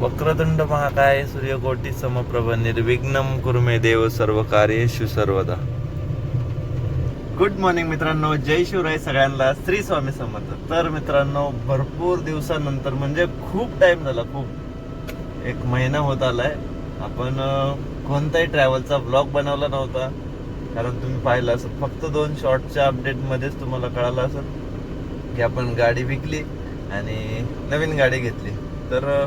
वक्रतुंड महाकाय सूर्यकोटी समप्रभ निर्विघ्नम कुर्मे देव सर्व कार्येशु सर्वदा. गुड मॉर्निंग मित्रांनो जय शिवराय सगळ्यांना श्री स्वामी समर्थ. तर मित्रांनो भरपूर दिवसानंतर म्हणजे खूप टाइम झाला खूप. एक महिना होत आलाय. आपण कोणताही ट्रॅव्हलचा ब्लॉग बनवला नव्हता. कारण तुम्ही पाहिलं असं फक्त दोन शॉर्टच्या अपडेटमध्येच तुम्हाला कळालं असेल की आपण गाडी विकली आणि नवीन गाडी घेतली. तर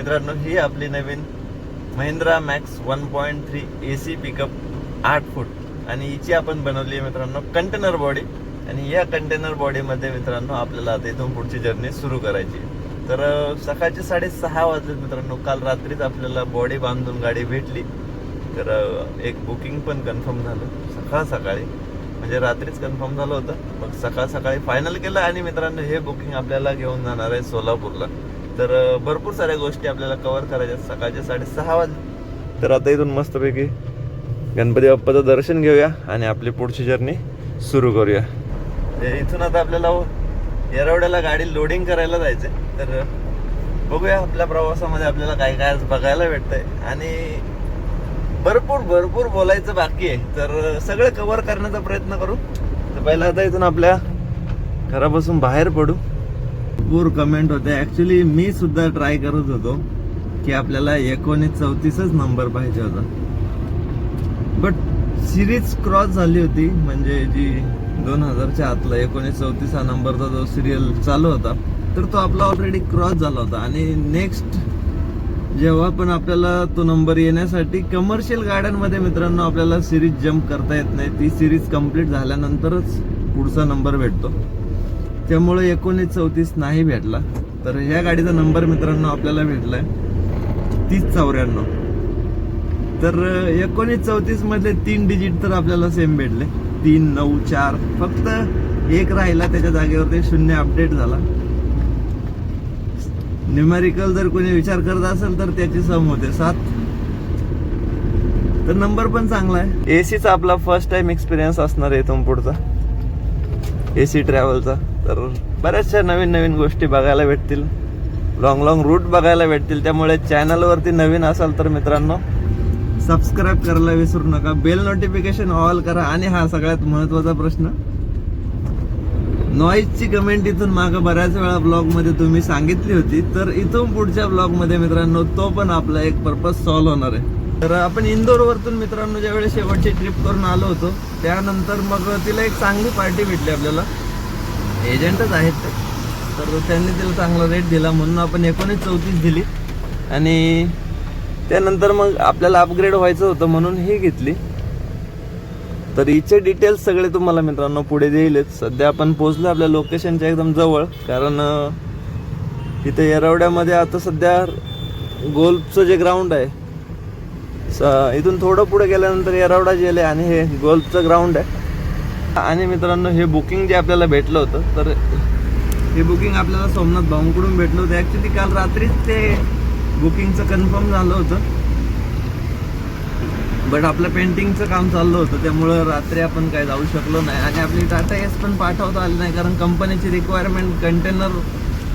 मित्रांनो ही आपली नवीन Mahindra Max one point three A C pickup आठ फूट. आणि हिची आपण बनवली आहे मित्रांनो कंटेनर बॉडी आणि या कंटेनर बॉडीमध्ये मित्रांनो आपल्याला आता इथून पुढची जर्नी सुरू करायची तर सकाळचे साडेसहा वाजले मित्रांनो काल रात्रीच आपल्याला बॉडी बांधून गाडी भेटली. तर एक बुकिंग पण कन्फर्म झालं सकाळ सकाळी. म्हणजे रात्रीच कन्फर्म झालं होतं. मग सकाळ सकाळी फायनल केलं आणि मित्रांनो हे बुकिंग आपल्याला घेऊन जाणार आहे सोलापूरला. तर भरपूर साऱ्या गोष्टी आपल्याला कव्हर करायच्या सकाळच्या साडेसहा वाजले. तर आता इथून मस्तपैकी गणपती बाप्पाचं दर्शन घेऊया आणि आपली पुढची जर्नी सुरू करूया. ते इथून आता आपल्याला येरवड्याला गाडी लोडिंग करायला जायचंय. तर बघूया आपल्या प्रवासामध्ये आपल्याला काय काय आज बघायला भेटतंय. आणि भरपूर भरपूर बोलायचं बाकी आहे. तर सगळं कव्हर करण्याचा प्रयत्न करू. तर पहिला आता इथून आपल्या घरापासून बाहेर पडू. भरपूर कमेंट होते. ऍक्च्युली मी सुद्धा ट्राय करत होतो की आपल्याला एकोणीस चौतीसच नंबर पाहिजे होता. बट सिरीज क्रॉस झाली होती म्हणजे जी दोन हजारच्या आतला एकोणीस चौतीस हा नंबरचा जो सिरियल चालू होता तर तो आपला ऑलरेडी क्रॉस झाला होता. आणि नेक्स्ट जेव्हा पण आपल्याला तो नंबर येण्यासाठी कमर्शियल गाड्यांमध्ये मित्रांनो आपल्याला सिरीज जम्प करता येत नाही. ती सिरीज कंप्लीट झाल्यानंतरच पुढचा नंबर भेटतो. त्यामुळे एकोणीस चौतीस नाही भेटला. तर ह्या गाडीचा नंबर मित्रांनो आपल्याला भेटलाय. तीस चौऱ्याण्णव. तर एकोणीस चौतीस मधले तीन डिजिट तर आपल्याला सेम भेटले. तीन नऊ चार. फक्त एक राहिला त्याच्या जागेवरती शून्य अपडेट झाला. न्युमेरिकल जर कोणी विचार करत असेल तर त्याची सम होते सात. तर नंबर पण चांगला आहे. एसीचा आपला फर्स्ट टाइम एक्सपिरियन्स असणार आहे तुम पुढचा. ए सी ट्रॅव्हलचा तर बऱ्याचशा नवीन नवीन गोष्टी बघायला भेटतील. लॉंग लॉंग रूट बघायला भेटतील. त्यामुळे चॅनलवरती नवीन असाल तर मित्रांनो सबस्क्राईब करायला विसरू नका. बेल नोटिफिकेशन ऑल करा. आणि हा सगळ्यात महत्त्वाचा प्रश्न. नॉईजची कमेंट इथून मागं बऱ्याच वेळा ब्लॉगमध्ये तुम्ही सांगितली होती. तर इथून पुढच्या ब्लॉगमध्ये मित्रांनो तो पण आपला एक पर्पज सॉल्व्ह होणार आहे. तर आपण इंदोर वरतून मित्रांनो ज्यावेळेस शेवटची ट्रिप करून आलो होतो त्यानंतर मग तिला एक चांगली पार्टी भेटली आपल्याला. एजंटच आहेत ते. तर त्यांनी तिला चांगला रेट दिला म्हणून आपण एकोणीस चौतीस दिली. आणि त्यानंतर मग आपल्याला अपग्रेड व्हायचं होतं म्हणून ही घेतली. तर हिचे डिटेल्स सगळे तुम्हाला मित्रांनो पुढे देईलच. सध्या आपण पोहोचलो आपल्या लोकेशनच्या एकदम जवळ कारण तिथे येरवड्यामध्ये आता सध्या गोल्फचं जे ग्राउंड आहे स- इथून थोडं पुढे गेल्यानंतर येरावडा जेल आहे आणि हे गोल्फचं ग्राउंड आहे. आणि मित्रांनो हे बुकिंग जे आपल्याला भेटलं होतं तर हे बुकिंग आपल्याला सोमनाथ भाऊंकडून भेटलं होतं. ॲक्च्युली काल रात्रीच ते बुकिंगचं कन्फर्म झालं होतं. बट आपलं पेंटिंगचं काम चाललं होतं त्यामुळं रात्री आपण काय जाऊ शकलो नाही. आणि आपली टाटा एस पण पाठवता आली नाही कारण कंपनीची रिक्वायरमेंट कंटेनर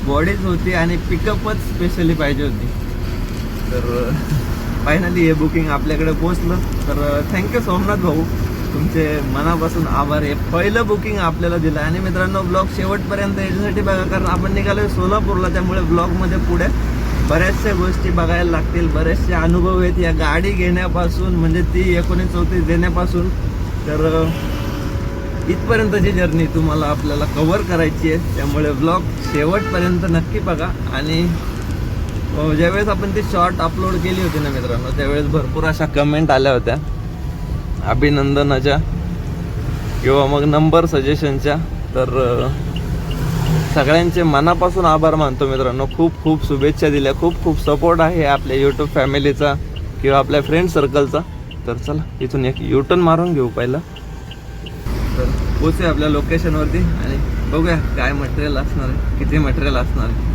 बॉडीज होती आणि पिकअपच स्पेशली पाहिजे होती. तर फायनली हे बुकिंग आपल्याकडे पोचलं तर थँक्यू सोमनाथ भाऊ. तुमचे मनापासून आभार. हे पहिलं बुकिंग आपल्याला दिलं. आणि मित्रांनो ब्लॉग शेवटपर्यंत याच्यासाठी बघा कारण आपण निघालोय सोलापूरला. त्यामुळे ब्लॉगमध्ये पुढे बऱ्याचशा गोष्टी बघायला लागतील. बरेचसे अनुभव आहेत या गाडी घेण्यापासून म्हणजे ती एकोणीस चौतीस देण्यापासून. तर इथपर्यंतची जर्नी तुम्हाला आपल्याला कव्हर करायची आहे. त्यामुळे ब्लॉग शेवटपर्यंत नक्की बघा. आणि हो, ज्यावेळेस आपण ती शॉर्ट अपलोड केली होती ना मित्रांनो त्यावेळेस भरपूर अशा कमेंट आल्या होत्या. अभिनंदनाच्या. किंवा मग नंबर सजेशनच्या तर सगळ्यांचे मनापासून आभार मानतो मित्रांनो. खूप खूप शुभेच्छा दिल्या. खूप खूप सपोर्ट आहे आपल्या यूट्यूब फॅमिलीचा किंवा आपल्या फ्रेंड सर्कलचा तर चला इथून एक युटर्न मारून घेऊ पहिला. तर पोचूया आपल्या लोकेशनवरती आणि बघूया काय मटेरियल असणार आहे किती मटेरियल असणार आहे.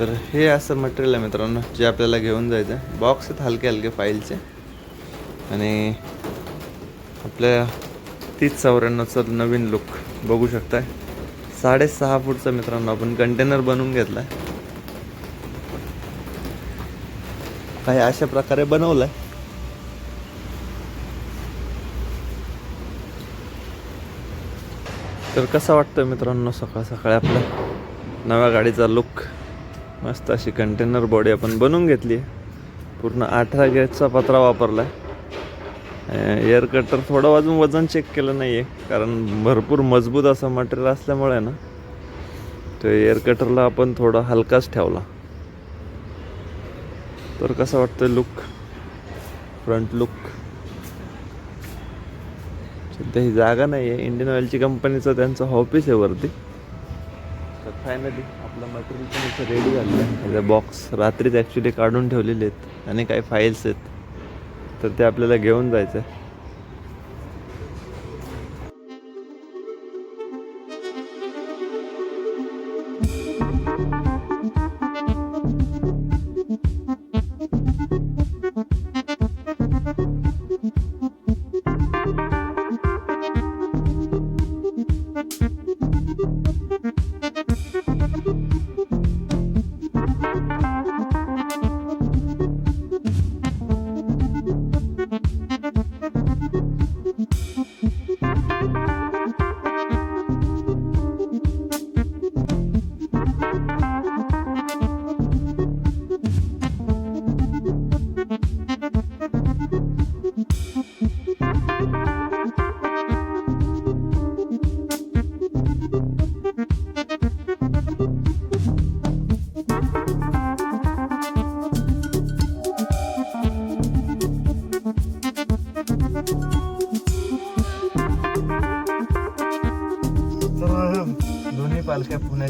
तर हे असं मटेरियल आहे मित्रांनो जे आपल्याला घेऊन जायचं आहे बॉक्स आहेत हलके हलके फाईलचे आणि आपल्या तीस चौऱ्याण्णवचा नवीन लुक बघू शकताय. साडेसहा फूटचा मित्रांनो आपण कंटेनर बनवून घेतला आहे काही अशा प्रकारे बनवलं आहे तर कसं वाटतं मित्रांनो सकाळ सकाळी आपल्या नव्या गाडीचा लुक मस्त अशी कंटेनर बॉडी आपण बनवून घेतली आहे. पूर्ण अठरा गॅसचा पत्रा वापरला आहे एअर कटर थोडं अजून वजन चेक केलं नाही आहे कारण भरपूर मजबूत असं मटेरियल असल्यामुळे ना तो एअर कटरला आपण थोडा हलकाच ठेवला. तर कसं वाटतं लुक फ्रंट लुक सध्या ही जागा नाही आहे इंडियन ऑइलची कंपनीचं त्यांचं ऑफिस आहे वरती. तर फायनली आपलं मटेरियल पण इथं रेडी झालेलं आहे. त्याचे बॉक्स रात्रीच ॲक्च्युली काढून ठेवलेले आहेत आणि काही फाईल्स आहेत. तर ते आपल्याला घेऊन जायचं आहे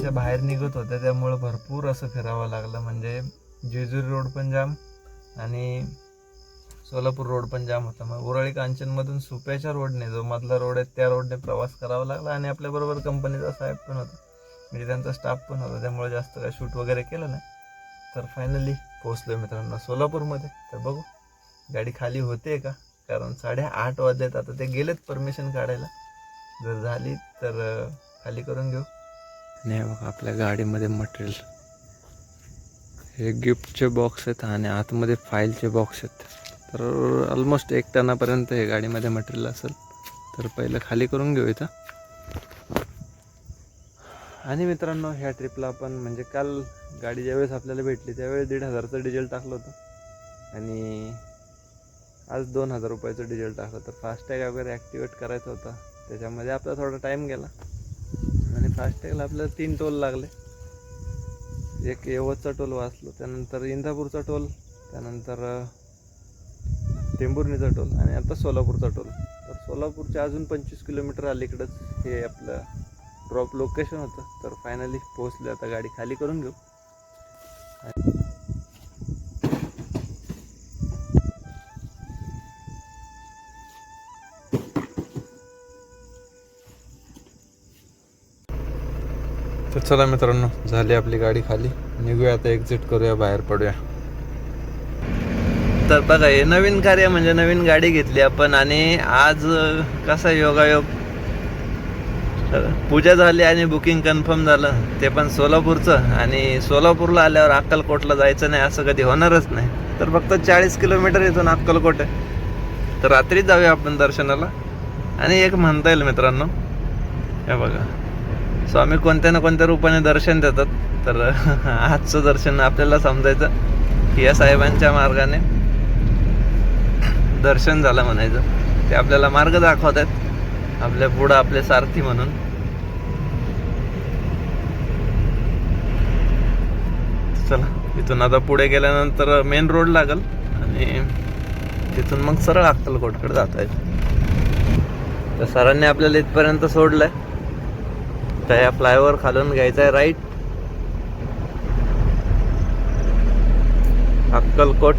पुण्याच्या बाहेर निघत होत्या त्यामुळं भरपूर असं फिरावं लागलं. म्हणजे जेजुरी रोड पण जाम आणि सोलापूर रोड पण जाम होता. मग उरळी कांचनमधून सुप्याच्या रोडने जो मधला रोड आहे त्या रोडने प्रवास करावा लागला आणि आपल्याबरोबर कंपनीचा साहेब पण होता. म्हणजे त्यांचा स्टाफ पण होता. त्यामुळे जास्त काय शूट वगैरे केलं नाही. तर फायनली पोहोचलो मित्रांनो सोलापूरमध्ये. तर बघू गाडी खाली होते का? कारण साडेआठ वाजलेत. आता ते गेलेत परमिशन काढायला. जर झाली तर खाली करून घेऊ. नाही बघा आपल्या गाडीमध्ये मटेरियल. हे गिफ्टचे बॉक्स आहेत आणि आतमध्ये फाईलचे बॉक्स आहेत. तर ऑलमोस्ट एक टनापर्यंत हे गाडीमध्ये मटेरियल असेल. तर पहिलं खाली करून घेऊ इथं. आणि मित्रांनो ह्या ट्रिपला आपण म्हणजे काल गाडी ज्यावेळेस आपल्याला भेटली त्यावेळेस दीड हजारचं डिझेल टाकलं होतं. आणि आज दोन हजार रुपयाचं डिझेल टाकलं तर फास्टॅग वगैरे ॲक्टिवेट करायचा होता. त्याच्यामध्ये आपला थोडा टाईम गेला. फास्टॅगला आपल्याला तीन टोल लागले. एक यवतचा टोल वाचलो त्यानंतर इंदापूरचा टोल त्यानंतर टेंभुर्णीचा टोल आणि आता सोलापूरचा टोल तर सोलापूरच्या अजून पंचवीस किलोमीटर अलीकडंच हे आपलं ड्रॉप लोकेशन होतं. तर फायनली पोहोचले आता गाडी खाली करून घेऊ. चला मित्रांनो झाली आपली गाडी खाली. निघूया आता एक्झिट करूया बाहेर पडूया. तर बघा हे नवीन कार्य म्हणजे नवीन गाडी घेतली आपण आणि आज कसा योगायोग? पूजा झाली आणि बुकिंग कन्फर्म झालं. ते पण सोलापूरचं आणि सोलापूरला आल्यावर अक्कलकोटला जायचं नाही असं कधी होणारच नाही. तर फक्त चाळीस किलोमीटर इथून अक्कलकोट आहे. तर रात्री जाऊया आपण दर्शनाला. आणि एक म्हणता येईल मित्रांनो हे बघा. स्वामी कोणत्या ना कोणत्या रूपाने दर्शन देतात तर आजचं दर्शन आपल्याला समजायचं. की या साहेबांच्या मार्गाने दर्शन झालं म्हणायचं. ते आपल्याला मार्ग दाखवत आहेत आपल्या पुढं आपले सारथी म्हणून. चला इथून आता पुढे गेल्यानंतर मेन रोड लागल. आणि तिथून मग सरळ अक्कलकोटकडे जाता येईल. तर सरांनी आपल्याला इथपर्यंत सोडलंय. आता ह्या फ्लायओव्हर खालून घ्यायचा आहे राईट अक्कलकोट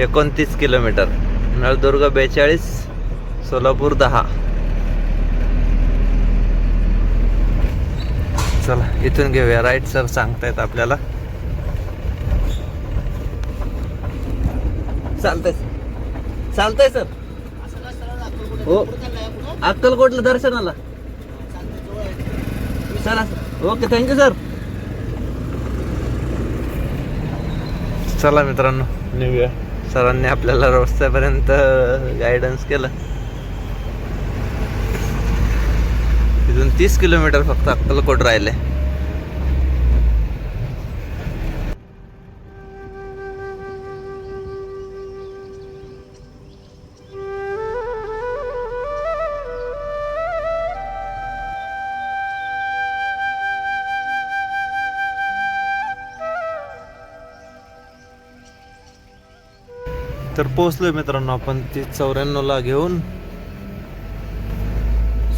एकोणतीस किलोमीटर नळदुर्ग बेचाळीस सोलापूर दहा. चला इथून घेऊया राईट सर सांगतायत आपल्याला. चालतंय चालतंय सर हो. अक्कलकोटला दर्शनाला. चला. ओके थँक्यू सर चला मित्रांनो निघूया. सरांनी आपल्याला रस्त्यापर्यंत गायडन्स केलं. तिथून तीस किलोमीटर फक्त अक्कलकोट राहिले. तर पोहोचलोय मित्रांनो आपण ती चौऱ्याण्णवला घेऊन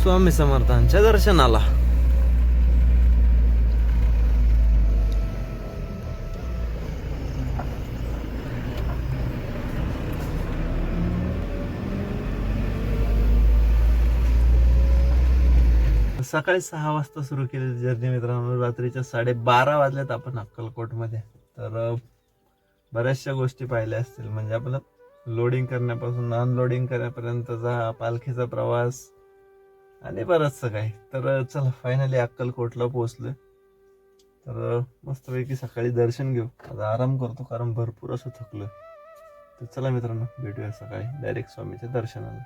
स्वामी समर्थांच्या दर्शनाला. सकाळी सहा वाजता सुरू केलेली जर्नी मित्रांनो. रात्रीच्या साडेबारा वाजल्यात आपण अक्कलकोटमध्ये. तर बऱ्याचशा गोष्टी पाहिल्या असतील. म्हणजे आपलं लोडिंग करण्यापासून अनलोडिंग करण्यापर्यंतचा पालखीचा प्रवास आणि बरंचसं काही. तर चला फायनली अक्कलकोटला पोहोचलोय. तर मस्तपैकी सकाळी दर्शन घेऊ. आता आराम करतो कारण भरपूर असं थकलोय. तर चला मित्रांनो भेटूया सकाळी. डायरेक्ट स्वामीच्या दर्शनाला.